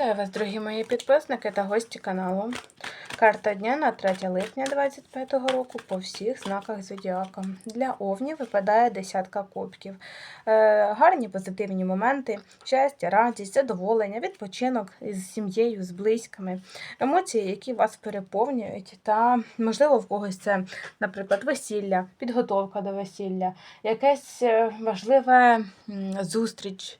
Вітаю вас, дорогі мої підписники та гості каналу. Карта дня на 3 липня 2025 року по всіх знаках зодіака. Для овнів випадає десятка кубків. Е, гарні позитивні моменти, щастя, радість, задоволення, відпочинок із сім'єю, з близькими, емоції, які вас переповнюють, та, можливо, в когось це, наприклад, весілля, підготовка до весілля, якесь е, важливе зустріч.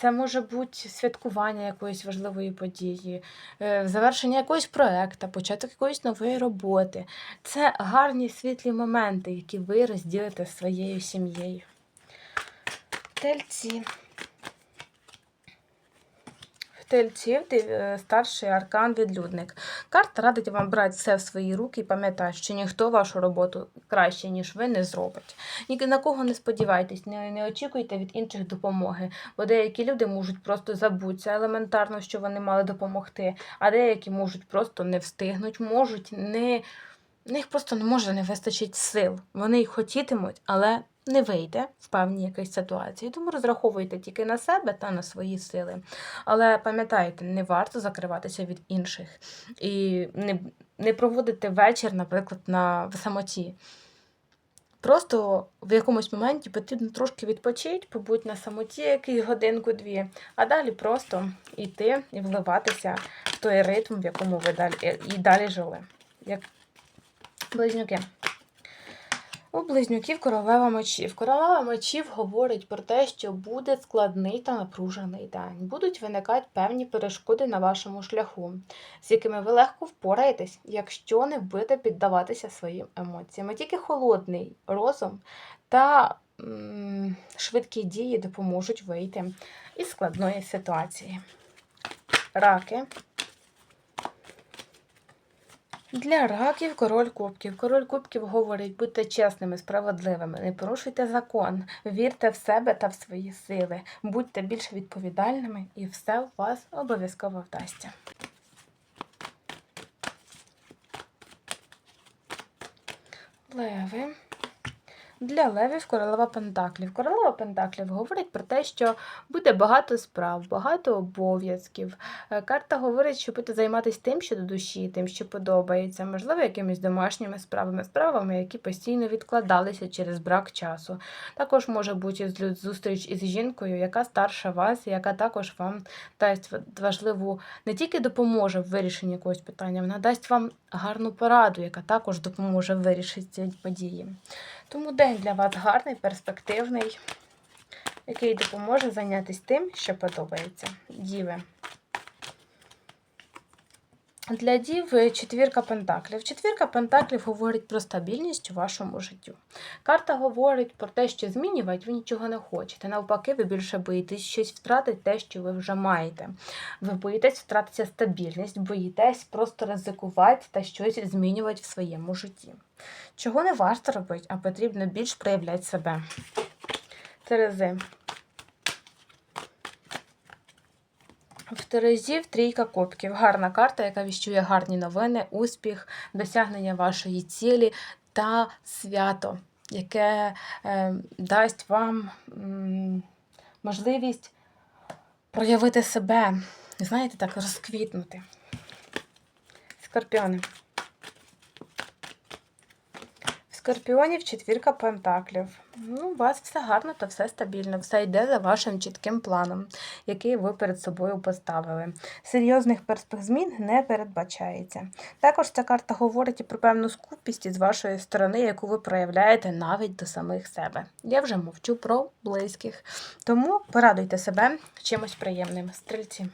Це може бути святкування якоїсь важливої події, е, завершення якогось проекту, початок якоїсь нової роботи. Це гарні світлі моменти, які ви розділите своєю сім'єю. Тельці. Тельців е, старший аркан відлюдник. Карта радить вам брати все в свої руки і пам'ятати, що ніхто вашу роботу краще, ніж ви, не зробить. Ні на кого не сподівайтесь, не, не очікуйте від інших допомоги, бо деякі люди можуть просто забутися елементарно, що вони мали допомогти, а деякі можуть просто не встигнуть, можуть не. В них просто не може не вистачить сил. Вони й хотітимуть, але не вийде в певній якійсь ситуації. Тому розраховуйте тільки на себе та на свої сили. Але пам'ятайте, не варто закриватися від інших і не, не проводити вечір, наприклад, на самоті. Просто в якомусь моменті потрібно трошки відпочити, побути на самоті якийсь годинку-дві, а далі просто йти і вливатися в той ритм, в якому ви далі і далі жили. Як близнюки. У близнюків королева мечів. Королева мечів говорить про те, що буде складний та напружений день. Будуть виникати певні перешкоди на вашому шляху, з якими ви легко впораєтесь, якщо не будете піддаватися своїм емоціям. Тільки холодний розум та м, швидкі дії допоможуть вийти із складної ситуації. Раки. Для раків король кубків. Король кубків говорить, будьте чесними, справедливими, не порушуйте закон, вірте в себе та в свої сили, будьте більш відповідальними, і все у вас обов'язково вдасться. Леви. Для левів королева Пентаклів. Королева Пентаклів говорить про те, що буде багато справ, багато обов'язків. Е, Карта говорить, що будете займатися тим, що до душі, тим, що подобається, можливо, якимись домашніми справами, справами, які постійно відкладалися через брак часу. Також може бути зустріч із жінкою, яка старша вас, яка також вам дасть важливу, не тільки допоможе в вирішенні якогось питання, вона дасть вам гарну пораду, яка також допоможе вирішити ці події. Тому день для вас гарний, перспективний, який допоможе зайнятися тим, що подобається. Діви. Для дів четвірка пентаклів. Четвірка пентаклів говорить про стабільність у вашому життю. Карта говорить про те, що змінювати ви нічого не хочете. Навпаки, ви більше боїтесь щось втратити, те, що ви вже маєте. Ви боїтесь втратити стабільність, боїтесь просто ризикувати та щось змінювати в своєму житті. Чого не варто робити, а потрібно більш проявляти себе. Терези. В Терезів трійка кубків. Гарна карта, яка віщує гарні новини, успіх, досягнення вашої цілі та свято, яке е, дасть вам м, можливість проявити себе, знаєте, так, розквітнути. Скорпіони. Скорпіонів четвірка пентаклів. Ну, у вас все гарно та все стабільно, все йде за вашим чітким планом, який ви перед собою поставили. Серйозних змін не передбачається. Також ця карта говорить про певну скупість із вашої сторони, яку ви проявляєте навіть до самих себе. Я вже мовчу про близьких. Тому порадуйте себе чимось приємним. Стрільці.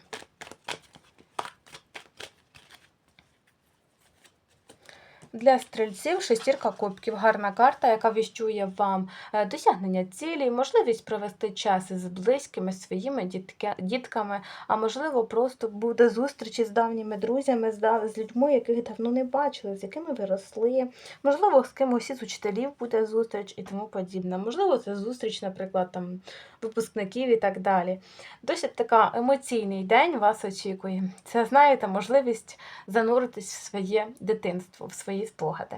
Для стрільців шестірка кубків. Гарна карта, яка віщує вам е, досягнення цілей, можливість провести час із близькими своїми дітками, а можливо, просто буде зустріч із давніми друзями, з людьми, яких давно не бачили, з якими ви росли. Можливо, з кимось із учителів буде зустріч і тому подібне. Можливо, це зустріч, наприклад, там випускників і так далі. Досить така емоційний день вас очікує. Це, знаєте, можливість зануритись в своє дитинство, в свої спогади.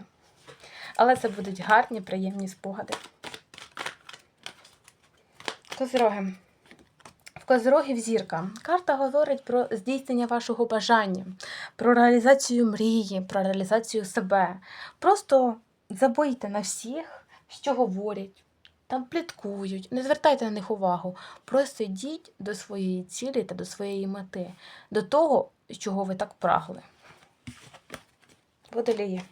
Але це будуть гарні, приємні спогади. Козироги. В Козирогів зірка. Карта говорить про здійснення вашого бажання, про реалізацію мрії, про реалізацію себе. Просто забийте на всіх, що говорять, там пліткують, не звертайте на них увагу. Просто йдіть до своєї цілі та до своєї мети, до того, чого ви так прагли. Водолії.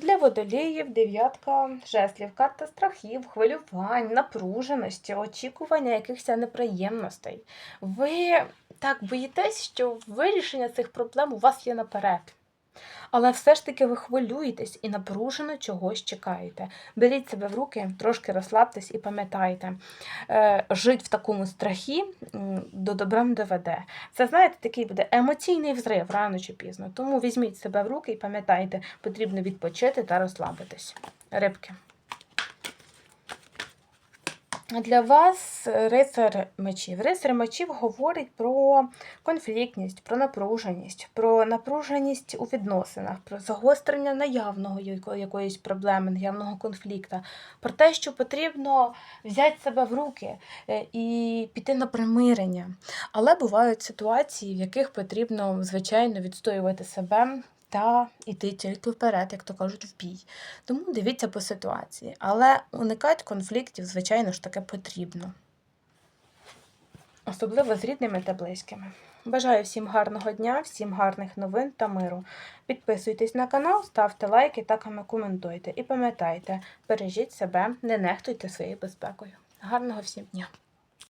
Для водоліїв дев'ятка жеслів, карта страхів, хвилювань, напруженості, очікування якихось неприємностей. Ви так боїтесь, що вирішення цих проблем у вас є наперед. Але все ж таки ви хвилюєтесь і напружено чогось чекаєте. Беріть себе в руки, трошки розслабтесь і пам'ятайте, е, жить в такому страхі до добра не доведе. Це, знаєте, такий буде емоційний взрив рано чи пізно. Тому візьміть себе в руки і пам'ятайте, потрібно відпочити та розслабитись. Рибки. Для вас рицар мечів. Рицар мечів говорить про конфліктність, про напруженість, про напруженість у відносинах, про загострення наявного якоїсь проблеми, наявного конфлікту, про те, що потрібно взяти себе в руки е, і піти на примирення. Але бувають ситуації, в яких потрібно, звичайно, відстоювати себе. Та йти тільки вперед, як то кажуть, в бій. Тому дивіться по ситуації. Але уникати конфліктів, звичайно ж, таке потрібно. Особливо з рідними та близькими. Бажаю всім гарного дня, всім гарних новин та миру. Підписуйтесь на канал, ставте лайки та ком- коментуйте. І пам'ятайте, бережіть себе, не нехтуйте своєю безпекою. Гарного всім дня!